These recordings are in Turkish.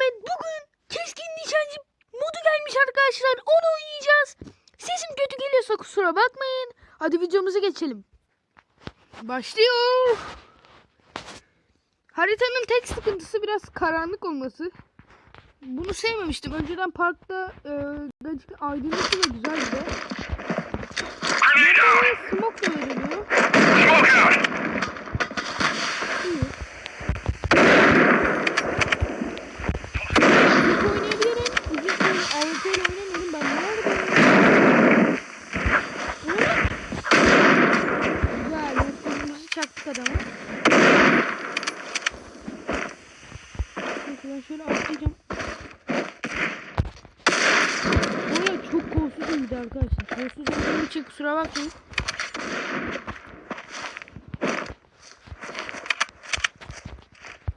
Muhammed bugün keskin nişancı modu gelmiş arkadaşlar. Onu oynayacağız. Sesim kötü geliyorsa kusura bakmayın. Hadi videomuza geçelim. Başlıyor. Haritanın tek sıkıntısı biraz karanlık olması. Bunu sevmemiştim. Önceden parkta e, aydınlık ve güzeldi. Smoke da veriliyor. Ben şöyle atlayacağım. Oraya çok kolsuz iyiydi arkadaşlar. Kolsuz olduğum için kusura bakmayın.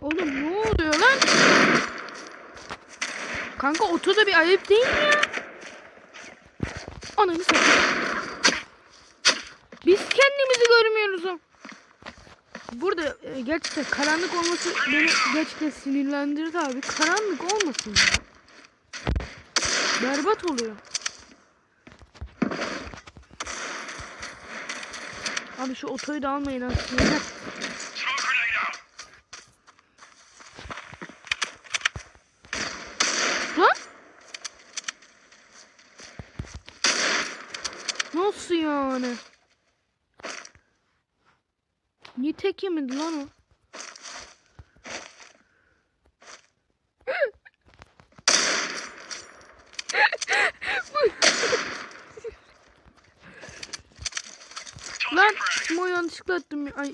Oğlum ne oluyor lan? Kanka otoda bir ayıp değil mi ya? Ananı satayım. Biz kendimizi görmüyoruz. Burada e, gerçekten karanlık olması beni gerçekten sinirlendirdi abi. Karanlık olmasın ya. Berbat oluyor. Abi şu otoyu da almayın aslında. Lan? Nasıl yani? Niye tek yemedi lan o? lan Simo yanlışlıkla attım. Ay.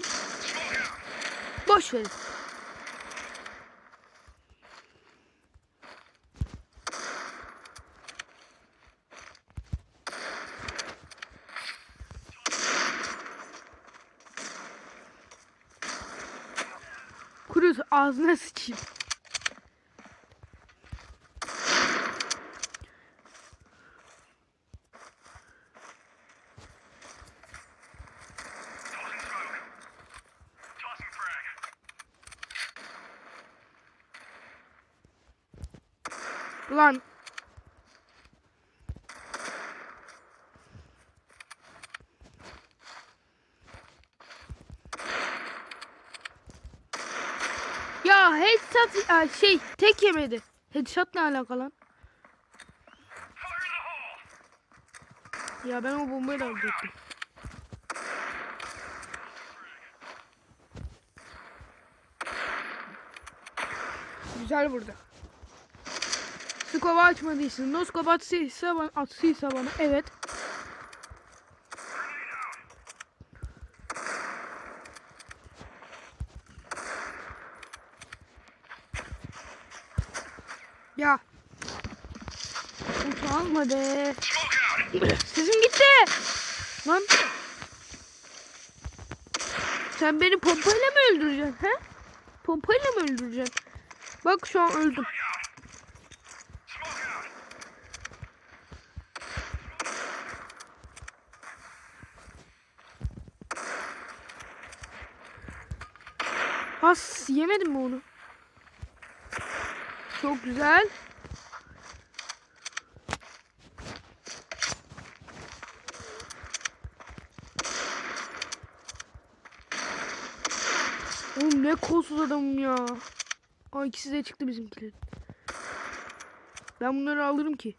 Boş verin. Kuruz ağzına sıçayım. Tossing smoke. Tossing frag. Lan. Ya headshot Aa, şey tek yemedi. Headshot ne alaka lan? Ya ben o bombayı da alacaktım. Güzel burada. Skova açmadıysan, no skova atsıysa atsıysa bana, evet. Ya. Utanma be. Smoke out! Sesim gitti. Lan. Sen beni pompayla mı öldüreceksin he? Pompayla mı öldüreceksin? Bak şu an öldüm. Has yemedim mi onu? Çok güzel. Oğlum ne kolsuz adamım ya. Aa ikisi de çıktı bizimkiler. Ben bunları alırım ki.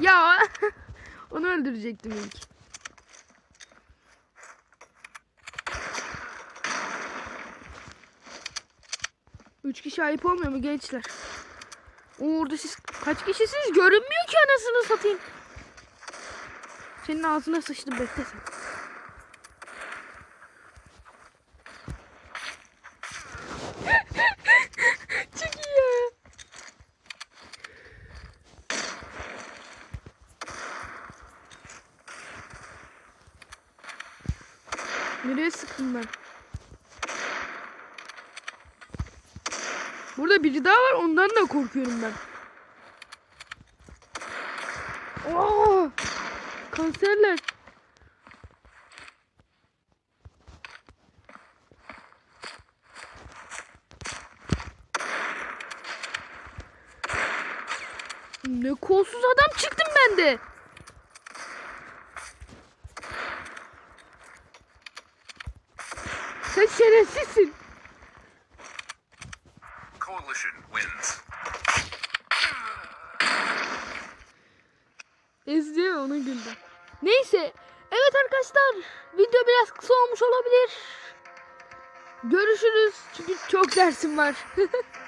Ya onu öldürecektim ilk. Üç kişi ayıp olmuyor mu gençler? Orada siz kaç kişisiniz? Görünmüyor ki anasını satayım. Senin ağzına sıçtım bekle sen. Nereye sıktım ben? Burada biri daha var ondan da korkuyorum ben. Oo! Kanserler. Ne kolsuz adam çıktım ben de. Sen şerefsizsin. Coalition wins. Ezdi ona güldüm. Neyse. Evet arkadaşlar. Video biraz kısa olmuş olabilir. Görüşürüz. Çünkü çok dersim var.